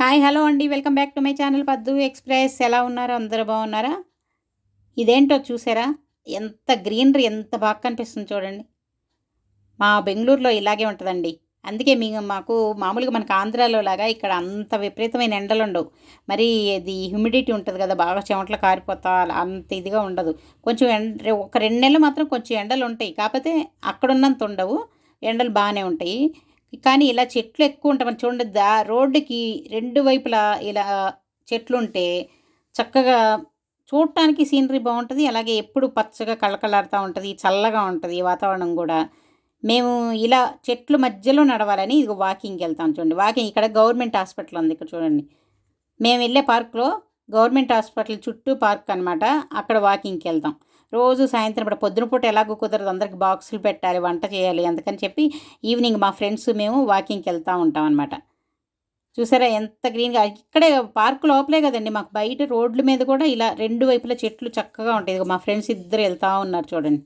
Hi hello అండి. Welcome back to my channel Paddu express. ఎలా ఉన్నారు? అందరూ బాగున్నారా? ఇదేంటో చూసారా? ఎంత గ్రీనరీ ఎంత బాగా కనిపిస్తుంది చూడండి. మా బెంగళూరులో ఇలాగే ఉంటుందండి. అందుకే మీ మాకు మామూలుగా మనకు ఆంధ్రాలో లాగా ఇక్కడ అంత విపరీతమైన ఎండలు ఉండవు. మరి ఇది హ్యూమిడిటీ ఉంటుంది కదా బాగా చెమటలు కారిపోతా అంత ఇదిగా ఉండదు. కొంచెం ఎండ ఒక రెండు నెలలు మాత్రం కొంచెం ఎండలు ఉంటాయి. కాకపోతే అక్కడ ఉన్నంత ఉండవు. ఎండలు బాగానే ఉంటాయి. కానీ ఇలా చెట్లు ఎక్కువ ఉంటాయి. మనం చూడండి దా రోడ్డుకి రెండు వైపులా ఇలా చెట్లు ఉంటే చక్కగా చూడటానికి సీనరీ బాగుంటుంది. అలాగే ఎప్పుడు పచ్చగా కళకళాడుతూ ఉంటుంది. చల్లగా ఉంటుంది వాతావరణం కూడా. మేము ఇలా చెట్లు మధ్యలో నడవాలని ఇది వాకింగ్కి వెళ్తాం చూడండి. వాకింగ్ ఇక్కడ గవర్నమెంట్ హాస్పిటల్ ఉంది ఇక్కడ చూడండి. మేము వెళ్ళే పార్క్లో గవర్నమెంట్ హాస్పిటల్ చుట్టూ పార్క్ అనమాట అక్కడ వాకింగ్కి వెళ్తాం. రోజు సాయంత్రం ఇప్పుడు పొద్దున పూట ఎలాగో కుదరదు. అందరికి బాక్సులు పెట్టాలి వంట చేయాలి అందుకని చెప్పి ఈవినింగ్ మా ఫ్రెండ్స్ మేము వాకింగ్కి వెళ్తూ ఉంటాం అనమాట చూసారా ఎంత గ్రీన్గా ఇక్కడే పార్క్ లోపలే కదండి మాకు బయట రోడ్ల మీద కూడా ఇలా రెండు వైపులా చెట్లు చక్కగా ఉంటాయి. మా ఫ్రెండ్స్ ఇద్దరు వెళ్తూ ఉన్నారు చూడండి.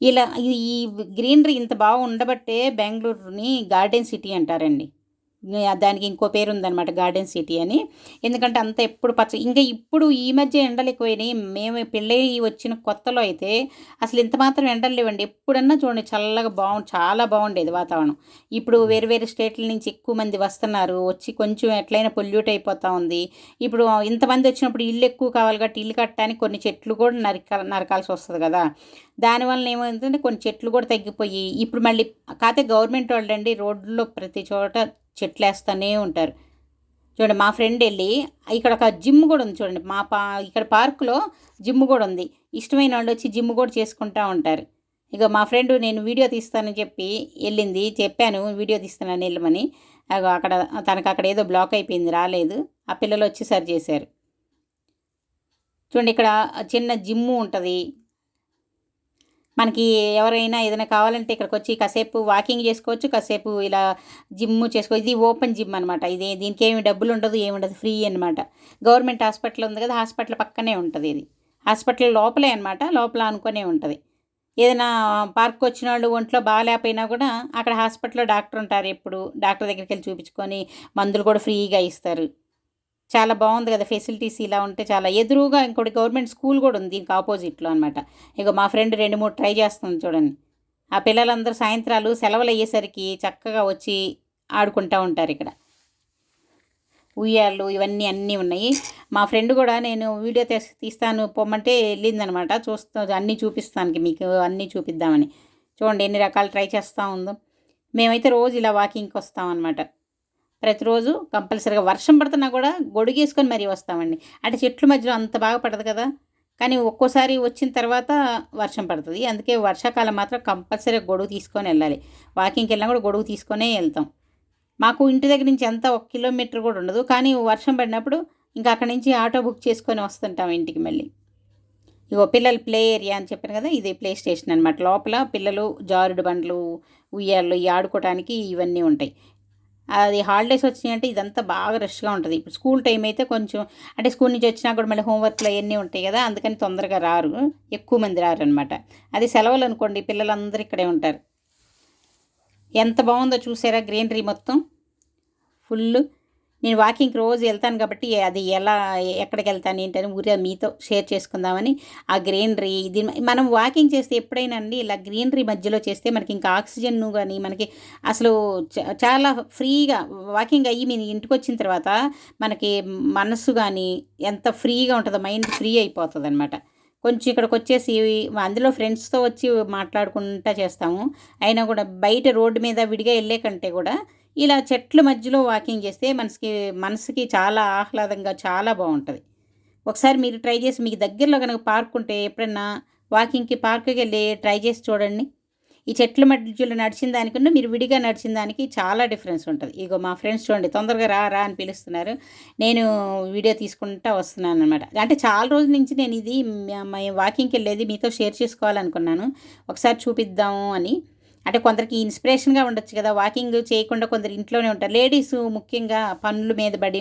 ఇలా ఈ గ్రీనరీ ఇంత బాగా ఉండబట్టే బెంగళూరుని గార్డెన్ సిటీ అంటారండి. దానికి ఇంకో పేరు ఉందన్నమాట గార్డెన్ సిటీ అని. ఎందుకంటే అంత ఎప్పుడు పచ్చ ఇంకా ఇప్పుడు ఈ మధ్య ఎండలు ఎక్కువైనాయి. మేము పెళ్ళి వచ్చిన కొత్తలో అయితే అసలు ఇంత మాత్రం ఎండలు లేవండి. ఎప్పుడన్నా చూడండి చల్లగా బాగుంది చాలా బాగుండేది వాతావరణం. ఇప్పుడు వేరు వేరు స్టేట్ల నుంచి ఎక్కువ మంది వస్తున్నారు. వచ్చి కొంచెం ఎట్లయినా పొల్యూట్ అయిపోతూ ఉంది. ఇప్పుడు ఇంతమంది వచ్చినప్పుడు ఇల్లు ఎక్కువ కావాలి కాబట్టి ఇల్లు కట్టడానికి కొన్ని చెట్లు కూడా నరిక నరకాల్సి వస్తుంది కదా. దానివల్ల ఏమవుతుందంటే కొన్ని చెట్లు కూడా తగ్గిపోయి ఇప్పుడు మళ్ళీ కాకపోతే గవర్నమెంట్ వాళ్ళండి రోడ్లో ప్రతి చోట చెట్లు వేస్తూనే ఉంటారు. చూడండి మా ఫ్రెండ్ వెళ్ళి ఇక్కడ ఒక జిమ్ కూడా ఉంది చూడండి మా పా ఇక్కడ పార్కులో జిమ్ కూడా ఉంది. ఇష్టమైన వాళ్ళు వచ్చి జిమ్ కూడా చేసుకుంటూ ఉంటారు. ఇక మా ఫ్రెండ్ నేను వీడియో తీస్తానని చెప్పి వెళ్ళింది చెప్పాను వీడియో తీస్తానని వెళ్ళమని. అక్కడ తనకు అక్కడ ఏదో బ్లాక్ అయిపోయింది రాలేదు. ఆ పిల్లలు వచ్చి సరి చేశారు. చూడండి ఇక్కడ చిన్న జిమ్ ఉంటుంది మనకి ఎవరైనా ఏదైనా కావాలంటే ఇక్కడికి వచ్చి కాసేపు వాకింగ్ చేసుకోవచ్చు కాసేపు ఇలా జిమ్ చేసుకోవచ్చు ఇది ఓపెన్ జిమ్ అనమాట ఇది దీనికి ఏమి డబ్బులు ఉండదు ఏమి ఉండదు ఫ్రీ అనమాట గవర్నమెంట్ హాస్పిటల్ ఉంది కదా హాస్పిటల్ పక్కనే ఉంటుంది ఇది. హాస్పిటల్ లోపలే అనమాట లోపల అనుకునే ఉంటుంది. ఏదైనా పార్క్ వచ్చిన వాళ్ళు ఒంట్లో బాగాలేకపోయినా కూడా అక్కడ హాస్పిటల్లో డాక్టర్ ఉంటారు ఎప్పుడు. డాక్టర్ దగ్గరికి వెళ్ళి చూపించుకొని మందులు కూడా ఫ్రీగా ఇస్తారు. చాలా బాగుంది కదా ఫెసిలిటీస్ ఇలా ఉంటే చాలా. ఎదురుగా ఇంకోటి గవర్నమెంట్ స్కూల్ కూడా ఉంది ఇంకా ఆపోజిట్లో అనమాట ఇక మా ఫ్రెండ్ రెండు మూడు ట్రై చేస్తుంది చూడండి. ఆ పిల్లలందరూ సాయంత్రాలు సెలవులు అయ్యేసరికి చక్కగా వచ్చి ఆడుకుంటూ ఉంటారు ఇక్కడ. ఉయ్యాళ్ళు ఇవన్నీ అన్నీ ఉన్నాయి. మా ఫ్రెండ్ కూడా నేను వీడియో తీసి తీస్తాను పొమ్మంటే వెళ్ళిందనమాట చూస్తా అన్నీ చూపిస్తానికి మీకు అన్నీ చూపిద్దామని. చూడండి ఎన్ని రకాలు ట్రై చేస్తూ ఉందో. మేమైతే రోజు ఇలా వాకింగ్కి వస్తామన్నమాట ప్రతిరోజు కంపల్సరీగా వర్షం పడుతున్నా కూడా గొడుగేసుకొని మరీ వస్తామండి. అంటే చెట్లు మధ్యలో అంత బాగా పడదు కదా. కానీ ఒక్కోసారి వచ్చిన తర్వాత వర్షం పడుతుంది. అందుకే వర్షాకాలం మాత్రం కంపల్సరీగా గొడుగు తీసుకొని వెళ్ళాలి. వాకింగ్కి వెళ్ళినా కూడా గొడుగు తీసుకొనే వెళ్తాం. మాకు ఇంటి దగ్గర నుంచి ఎంత ఒక కిలోమీటర్ కూడా ఉండదు. కానీ వర్షం పడినప్పుడు ఇంకా అక్కడి నుంచి ఆటో బుక్ చేసుకొని వస్తుంటాం ఇంటికి మళ్ళీ. ఇగో పిల్లలు ప్లే ఏరియా అని చెప్పాను కదా ఇది ప్లే స్టేషన్ అనమాట లోపల పిల్లలు జారుడు బండ్లు ఉయ్యాళ్ళు ఈ ఆడుకోవడానికి ఇవన్నీ ఉంటాయి. అది హాలిడేస్ వచ్చినాయంటే ఇదంతా బాగా రష్గా ఉంటుంది. ఇప్పుడు స్కూల్ టైం అయితే కొంచెం అంటే స్కూల్ నుంచి వచ్చినా కూడా మళ్ళీ హోంవర్క్లు అవన్నీ ఉంటాయి కదా అందుకని తొందరగా రారు. ఎక్కువ మంది రారు అనమాట అది సెలవులు అనుకోండి పిల్లలందరూ ఇక్కడే ఉంటారు. ఎంత బాగుందో చూసారా గ్రీనరీ మొత్తం? ఫుల్ నేను వాకింగ్కి రోజు వెళ్తాను కాబట్టి అది ఎలా ఎక్కడికి వెళ్తాను ఏంటని ఊరిగా మీతో షేర్ చేసుకుందామని ఆ గ్రీనరీ ఇది మనం వాకింగ్ చేస్తే ఎప్పుడైనా అండి ఇలా గ్రీనరీ మధ్యలో చేస్తే మనకి ఇంకా ఆక్సిజన్ కానీ మనకి అసలు చాలా ఫ్రీగా వాకింగ్ అయ్యి మీ ఇంటికి వచ్చిన తర్వాత మనకి మనసు కానీ ఎంత ఫ్రీగా ఉంటుందో మైండ్ ఫ్రీ అయిపోతుంది అనమాట కొంచెం ఇక్కడికి వచ్చేసి అందులో ఫ్రెండ్స్తో వచ్చి మాట్లాడుకుంటా చేస్తాము. అయినా కూడా బయట రోడ్డు మీద విడిగా వెళ్ళే కంటే కూడా ఇలా చెట్ల మధ్యలో వాకింగ్ చేస్తే మనసుకి మనసుకి చాలా ఆహ్లాదంగా చాలా బాగుంటుంది. ఒకసారి మీరు ట్రై చేసి మీకు దగ్గరలో కనుక పార్క్ ఉంటే ఎప్పుడన్నా వాకింగ్కి పార్క్కి వెళ్ళి ట్రై చేసి చూడండి. ఈ చెట్ల మధ్యలో నడిచిన దానికన్నా మీరు విడిగా నడిచిన దానికి చాలా డిఫరెన్స్ ఉంటుంది. ఇగో మా ఫ్రెండ్స్ చూడండి తొందరగా రా రా అని పిలుస్తున్నారు. నేను వీడియో తీసుకుంటా వస్తున్నాను అనమాట అంటే చాలా రోజుల నుంచి నేను ఇది వాకింగ్కి వెళ్ళేది మీతో షేర్ చేసుకోవాలనుకున్నాను. ఒకసారి చూపిద్దాము అని. అంటే కొందరికి ఇన్స్పిరేషన్గా ఉండొచ్చు కదా. వాకింగ్ చేయకుండా కొందరు ఇంట్లోనే ఉంటారు. లేడీస్ ముఖ్యంగా పనుల మీద పడి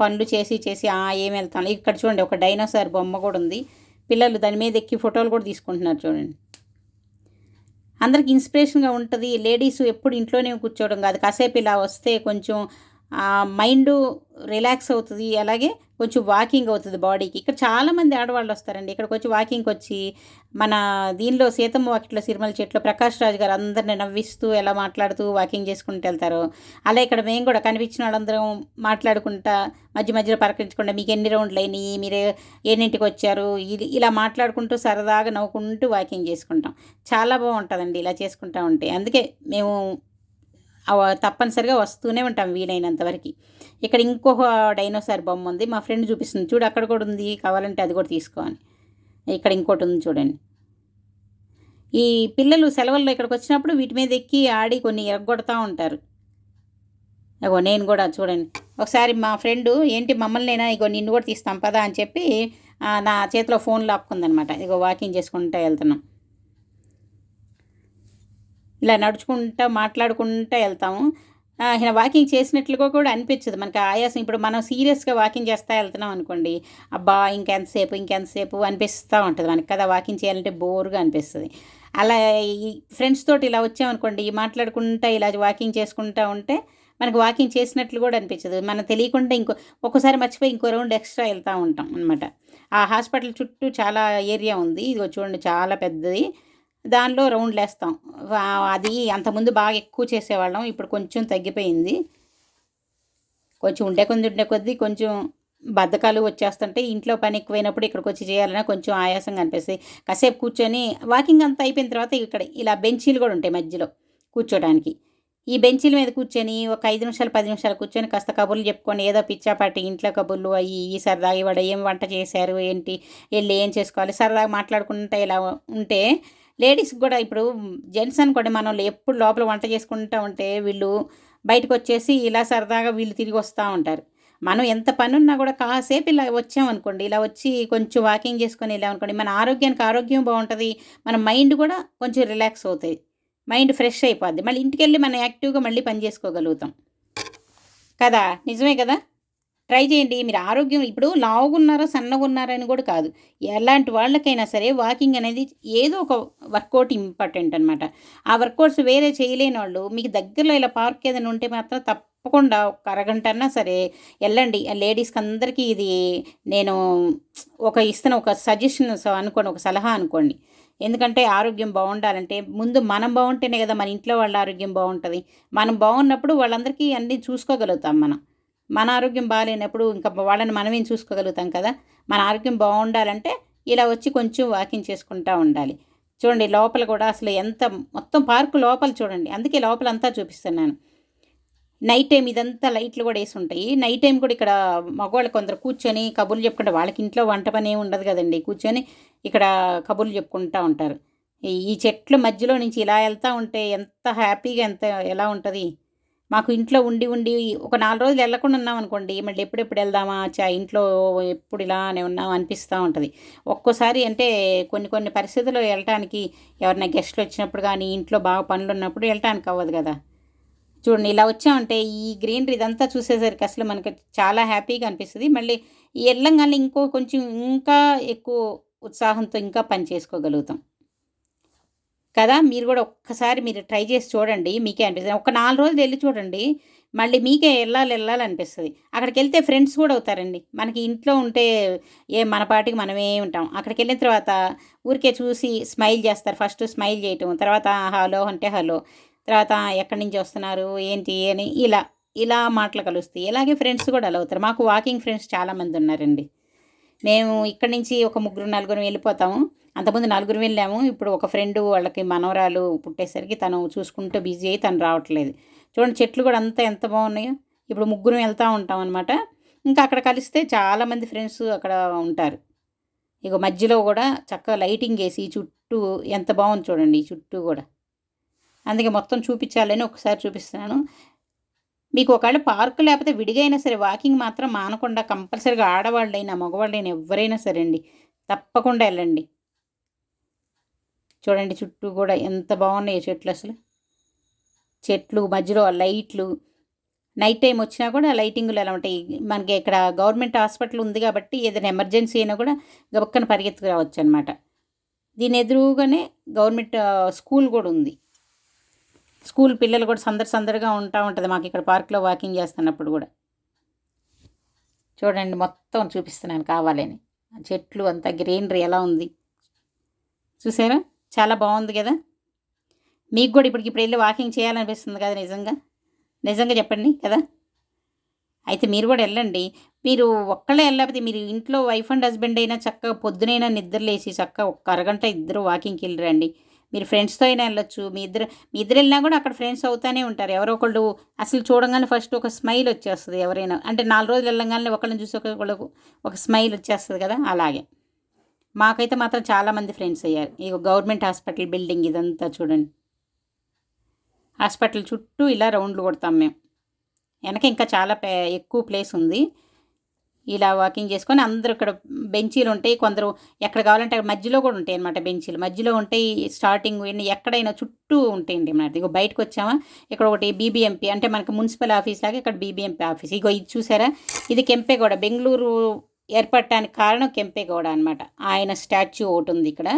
పనులు చేసి చేసి ఏం వెళ్తాను. ఇక్కడ చూడండి ఒక డైనోసార్ బొమ్మ కూడా ఉంది. పిల్లలు దాని మీద ఎక్కి ఫోటోలు కూడా తీసుకుంటున్నారు చూడండి. అందరికి ఇన్స్పిరేషన్గా ఉంటుంది. లేడీస్ ఎప్పుడు ఇంట్లోనే కూర్చోవడం కాదు. కాసేపు ఇలా వస్తే కొంచెం మైండ్ రిలాక్స్ అవుతుంది. అలాగే కొంచెం వాకింగ్ అవుతుంది బాడీకి. ఇక్కడ చాలామంది ఆడవాళ్ళు వస్తారండి. ఇక్కడికి వచ్చి వాకింగ్కి వచ్చి మన దీనిలో సీతమ్మ వాకిట్లో సిరిమల చెట్లు ప్రకాష్ రాజు గారు అందరిని నవ్విస్తూ ఎలా మాట్లాడుతూ వాకింగ్ చేసుకుంటూ వెళ్తారు. అలా ఇక్కడ మేము కూడా కనిపించిన వాళ్ళందరం మాట్లాడుకుంటా మధ్య మధ్యలో పలకరించకుండా మీకు ఎన్ని రౌండ్లు అయినాయి మీరు ఎన్నింటికి వచ్చారు ఇది ఇలా మాట్లాడుకుంటూ సరదాగా నవ్వుకుంటూ వాకింగ్ చేసుకుంటాం. చాలా బాగుంటుందండి ఇలా చేసుకుంటా ఉంటే. అందుకే మేము తప్పనిసరిగా వస్తూనే ఉంటాం వీలైనంత వరకు. ఇక్కడ ఇంకొక డైనోసార్ బొమ్మ ఉంది మా ఫ్రెండ్ చూపిస్తుంది. చూడు అక్కడ కూడా ఉంది కావాలంటే అది కూడా తీసుకోవాలి ఇక్కడ ఇంకోటి ఉంది చూడండి. ఈ పిల్లలు సెలవుల్లో ఇక్కడికి వచ్చినప్పుడు వీటి మీద ఎక్కి ఆడి కొన్ని ఎరగొడతా ఉంటారు. అగో నేను కూడా చూడండి. ఒకసారి మా ఫ్రెండు ఏంటి మమ్మల్ని నేనా ఇగో నిన్ను కూడా తీస్తాం పదా అని చెప్పి నా చేతిలో ఫోన్ లాక్కుందనమాట. ఇగో వాకింగ్ చేసుకుంటూ వెళ్తున్నాం. ఇలా నడుచుకుంటా మాట్లాడుకుంటూ వెళ్తాము. ఇలా వాకింగ్ చేసినట్లుగా కూడా అనిపించదు. మనకి ఆయాసం ఇప్పుడు మనం సీరియస్గా వాకింగ్ చేస్తా వెళ్తున్నాం అనుకోండి అబ్బా ఇంకెంతసేపు ఇంకెంతసేపు అనిపిస్తూ ఉంటుంది. మనకి కదా వాకింగ్ చేయాలంటే బోర్గా అనిపిస్తుంది. అలా ఈ ఫ్రెండ్స్ తోటి ఇలా వచ్చామనుకోండి మాట్లాడుకుంటా ఇలా వాకింగ్ చేసుకుంటా ఉంటే మనకు వాకింగ్ చేసినట్లు కూడా అనిపించదు. మనం తెలియకుండా ఇంకో ఒక్కసారి మర్చిపోయి ఇంకో రౌండ్ ఎక్స్ట్రా వెళ్తూ ఉంటాం అనమాట ఆ హాస్పిటల్ చుట్టూ చాలా ఏరియా ఉంది. ఇది చూడండి చాలా పెద్దది. దానిలో రౌండ్లు వేస్తాం అది అంతకుముందు బాగా ఎక్కువ చేసేవాళ్ళం. ఇప్పుడు కొంచెం తగ్గిపోయింది. కొంచెం ఉండే కొద్ది ఉండే కొద్దీ కొంచెం బద్ధకాలు వచ్చేస్తుంటే ఇంట్లో పని ఎక్కువైనప్పుడు ఇక్కడికి వచ్చి చేయాలన్నా కొంచెం ఆయాసంగా అనిపిస్తుంది కాసేపు కూర్చొని వాకింగ్ అంతా అయిపోయిన తర్వాత ఇక్కడ ఇలా బెంచీలు కూడా ఉంటాయి మధ్యలో కూర్చోడానికి ఈ బెంచీల మీద కూర్చొని ఒక ఐదు నిమిషాలు పది నిమిషాలు కూర్చొని కాస్త కబుర్లు చెప్పుకొని ఏదో పిచ్చాపాటి ఇంట్లో కబుర్లు అయ్యి ఈ సరదాగా ఇవాడ ఏం వంట చేశారు ఏంటి వెళ్ళి ఏం చేసుకోవాలి సరదాగా మాట్లాడుకుంటే ఇలా ఉంటే లేడీస్కి కూడా ఇప్పుడు జెంట్స్ అనుకోండి మనం ఎప్పుడు లోపల వంట చేసుకుంటూ ఉంటే వీళ్ళు బయటకు వచ్చేసి ఇలా సరదాగా వీళ్ళు తిరిగి వస్తూ ఉంటారు. మనం ఎంత పని ఉన్నా కూడా కాసేపు ఇలా వచ్చామనుకోండి ఇలా వచ్చి కొంచెం వాకింగ్ చేసుకొని వెళ్ళామనుకోండి మన ఆరోగ్యానికి ఆరోగ్యం బాగుంటుంది మన మైండ్ కూడా కొంచెం రిలాక్స్ అవుతుంది మైండ్ ఫ్రెష్ అయిపోద్ది. మళ్ళీ ఇంటికి వెళ్ళి మనం యాక్టివ్గా మళ్ళీ పని చేసుకోగలుగుతాం. కదా? నిజమే కదా? ట్రై చేయండి. మీరు ఆరోగ్యం ఇప్పుడు లావుగున్నారా సన్నగా ఉన్నారని కూడా కాదు. ఎలాంటి వాళ్ళకైనా సరే వాకింగ్ అనేది ఏదో ఒక వర్కౌట్ ఇంపార్టెంట్ అనమాట ఆ వర్కౌట్స్ వేరే చేయలేని వాళ్ళు మీకు దగ్గరలో ఇలా పార్క్ ఏదైనా ఉంటే మాత్రం తప్పకుండా ఒక అరగంట అన్నా సరే వెళ్ళండి. లేడీస్కి అందరికీ ఇది నేను ఒక ఇస్తున్న ఒక సజెషన్ అనుకోండి ఒక సలహా అనుకోండి. ఎందుకంటే ఆరోగ్యం బాగుండాలంటే ముందు మనం బాగుంటేనే కదా మన ఇంట్లో వాళ్ళ ఆరోగ్యం బాగుంటుంది. మనం బాగున్నప్పుడు వాళ్ళందరికీ అన్నీ చూసుకోగలుగుతాం మనం. మన ఆరోగ్యం బాగాలేనప్పుడు ఇంకా వాళ్ళని మనమేం చూసుకోగలుగుతాం కదా? మన ఆరోగ్యం బాగుండాలంటే ఇలా వచ్చి కొంచెం వాకింగ్ చేసుకుంటూ ఉండాలి. చూడండి లోపల కూడా అసలు ఎంత మొత్తం పార్కు లోపల చూడండి. అందుకే లోపల అంతా చూపిస్తున్నాను. నైట్ టైం ఇదంతా లైట్లు కూడా వేసి ఉంటాయి. నైట్ టైం కూడా ఇక్కడ మగవాళ్ళు కొందరు కూర్చొని కబుర్లు చెప్పుకుంటే వాళ్ళకి ఇంట్లో వంట పని ఏమి ఉండదు కదండి. కూర్చొని ఇక్కడ కబుర్లు చెప్పుకుంటూ ఉంటారు. ఈ- ఈ చెట్ల మధ్యలో నుంచి ఇలా వెళ్తూ ఉంటే ఎంత హ్యాపీగా ఎంత ఎలా ఉంటుంది? మాకు ఇంట్లో ఉండి ఉండి ఒక నాలుగు రోజులు వెళ్ళకుండా ఉన్నాం అనుకోండి మళ్ళీ ఎప్పుడెప్పుడు వెళ్దామా చా ఇంట్లో ఎప్పుడు ఇలానే ఉన్నాం అనిపిస్తూ ఉంటుంది. ఒక్కోసారి అంటే కొన్ని కొన్ని పరిస్థితుల్లో వెళ్ళటానికి ఎవరైనా గెస్ట్లు వచ్చినప్పుడు కానీ ఇంట్లో బాగా పనులు ఉన్నప్పుడు వెళ్ళటానికి అవ్వదు కదా. చూడండి ఇలా వచ్చామంటే ఈ గ్రీనరీ ఇదంతా చూసేసరికి అసలు మనకి చాలా హ్యాపీగా అనిపిస్తుంది. మళ్ళీ వెళ్ళంగానే ఇంకో కొంచెం ఇంకా ఎక్కువ ఉత్సాహంతో ఇంకా పని చేసుకోగలుగుతాం. కదా? మీరు కూడా ఒక్కసారి మీరు ట్రై చేసి చూడండి. మీకే అనిపిస్తుంది. ఒక నాలుగు రోజులు వెళ్ళి చూడండి. మళ్ళీ మీకే వెళ్ళాలి వెళ్ళాలి అనిపిస్తుంది. అక్కడికి వెళ్తే ఫ్రెండ్స్ కూడా అవుతారండి. మనకి ఇంట్లో ఉంటే ఏ మన పాటికి మనమే ఉంటాం. అక్కడికి వెళ్ళిన తర్వాత ఊరికే చూసి స్మైల్ చేస్తారు. ఫస్ట్ స్మైల్ చేయటం తర్వాత హలో అంటే హలో తర్వాత ఎక్కడి నుంచి వస్తున్నారు ఏంటి అని ఇలా ఇలా మాటలు కలుస్తాయి. ఇలాగే ఫ్రెండ్స్ కూడా అలా అవుతారు. మాకు వాకింగ్ ఫ్రెండ్స్ చాలామంది ఉన్నారండి. మేము ఇక్కడి నుంచి ఒక ముగ్గురు నలుగురు వెళ్ళిపోతాము. అంతకుముందు నలుగురు వెళ్ళాము. ఇప్పుడు ఒక ఫ్రెండ్ వాళ్ళకి మనవరాలు పుట్టేసరికి తను చూసుకుంటూ బిజీ అయ్యి తను రావట్లేదు. చూడండి చెట్లు కూడా అంతా ఎంత బాగున్నాయో. ఇప్పుడు ముగ్గురు వెళ్తూ ఉంటాం అనమాట ఇంకా అక్కడ కలిస్తే చాలామంది ఫ్రెండ్స్ అక్కడ ఉంటారు. ఇక మధ్యలో కూడా చక్కగా లైటింగ్ వేసి చుట్టూ ఎంత బాగుంది చూడండి ఈ చుట్టూ కూడా. అందుకే మొత్తం చూపించాలని ఒకసారి చూపిస్తున్నాను. మీకు ఒకవేళ పార్కు లేకపోతే విడిగైనా సరే వాకింగ్ మాత్రం మానకుండా కంపల్సరీగా ఆడవాళ్ళైనా మగవాళ్ళైనా ఎవరైనా సరే అండి తప్పకుండా వెళ్ళండి. చూడండి చుట్టూ కూడా ఎంత బాగున్నాయి చెట్లు అసలు. చెట్లు మధ్యలో లైట్లు. నైట్ టైం వచ్చినా కూడా లైటింగ్లు ఎలా ఉంటాయి. మనకి ఇక్కడ గవర్నమెంట్ హాస్పిటల్ ఉంది కాబట్టి ఏదైనా ఎమర్జెన్సీ అయినా కూడా గబక్కన పరిగెత్తుకు రావచ్చు అనమాట దీని ఎదురుగానే గవర్నమెంట్ స్కూల్ కూడా ఉంది. స్కూల్ పిల్లలు కూడా సందడి సందడిగా ఉంటా ఉంటుంది. మాకు ఇక్కడ పార్క్లో వాకింగ్ చేస్తున్నప్పుడు కూడా. చూడండి మొత్తం చూపిస్తున్నాను కావాలని. చెట్లు అంతా గ్రీనరీ ఎలా ఉంది. చూసారా? చాలా బాగుంది కదా. మీకు కూడా ఇప్పటికి ఇప్పుడు వెళ్ళి వాకింగ్ చేయాలనిపిస్తుంది కదా నిజంగా. నిజంగా చెప్పండి కదా. అయితే మీరు కూడా వెళ్ళండి. మీరు ఒక్కళ్ళే వెళ్ళకపోతే మీరు ఇంట్లో వైఫ్ అండ్ హస్బెండ్ అయినా చక్కగా పొద్దునైనా నిద్రలేసి చక్కగా ఒక్క అరగంట ఇద్దరు వాకింగ్కి వెళ్ళరండి. మీరు ఫ్రెండ్స్తో అయినా వెళ్ళొచ్చు. మీ ఇద్దరు మీ ఇద్దరు వెళ్ళినా కూడా అక్కడ ఫ్రెండ్స్ అవుతానే ఉంటారు. ఎవరో ఒకళ్ళు అసలు చూడంగానే ఫస్ట్ ఒక స్మైల్ వచ్చేస్తుంది ఎవరైనా. అంటే నాలుగు రోజులు వెళ్ళంగానే ఒకళ్ళని చూసి ఒకళ్ళకు ఒక స్మైల్ వచ్చేస్తుంది కదా అలాగే. మాకైతే మాత్రం చాలామంది ఫ్రెండ్స్ అయ్యారు. ఈ గవర్నమెంట్ హాస్పిటల్ బిల్డింగ్ ఇదంతా చూడండి. హాస్పిటల్ చుట్టూ ఇలా రౌండ్లు కొడతాం మేము. వెనక ఇంకా చాలా పే ఎక్కువ ప్లేస్ ఉంది. ఇలా వాకింగ్ చేసుకొని అందరూ ఇక్కడ బెంచీలు ఉంటాయి. కొందరు ఎక్కడ కావాలంటే అక్కడ మధ్యలో కూడా ఉంటాయి అనమాట బెంచీలు. మధ్యలో ఉంటాయి స్టార్టింగ్ ఎక్కడైనా చుట్టూ ఉంటాయండి అనమాట ఇగో బయటకు వచ్చామా? ఇక్కడ ఒకటి బీబీఎంపీ అంటే మనకి మున్సిపల్ ఆఫీస్ లాగా ఇక్కడ బీబీఎంపీ ఆఫీస్. ఇగో ఇది చూసారా? ఇది కెంపేగౌడ బెంగళూరు ఏర్పడటానికి కారణం కెంపేగౌడ అనమాట ఆయన స్టాచ్యూ ఒకటి ఉంది ఇక్కడ.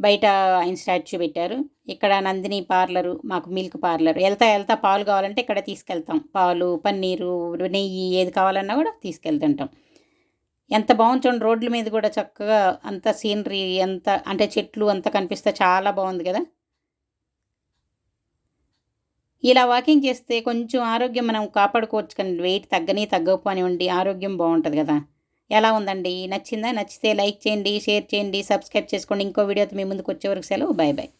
బయట ఆయన స్టాచ్యూ పెట్టారు. ఇక్కడ నందిని పార్లరు మాకు మిల్క్ పార్లర్. వెళ్తా వెళ్తా పాలు కావాలంటే ఇక్కడ తీసుకెళ్తాం. పాలు పన్నీరు నెయ్యి ఏది కావాలన్నా కూడా తీసుకెళ్తుంటాం. ఎంత బాగుంది చూడండి రోడ్ల మీద కూడా చక్కగా అంత సీనరీ ఎంత అంటే చెట్లు అంతా కనిపిస్తే చాలా బాగుంది కదా. ఇలా వాకింగ్ చేస్తే కొంచెం ఆరోగ్యం మనం కాపాడుకోవచ్చు కానీ వెయిట్ తగ్గని తగ్గకపోనివ్వండి. ఆరోగ్యం బాగుంటుంది కదా. ఎలా ఉందండి? నచ్చిందా? నచ్చితే లైక్ చేయండి షేర్ చేయండి సబ్స్క్రైబ్ చేసుకోండి. ఇంకో వీడియోతో మీ ముందుకు వచ్చే వరకు సెలవు. Bye bye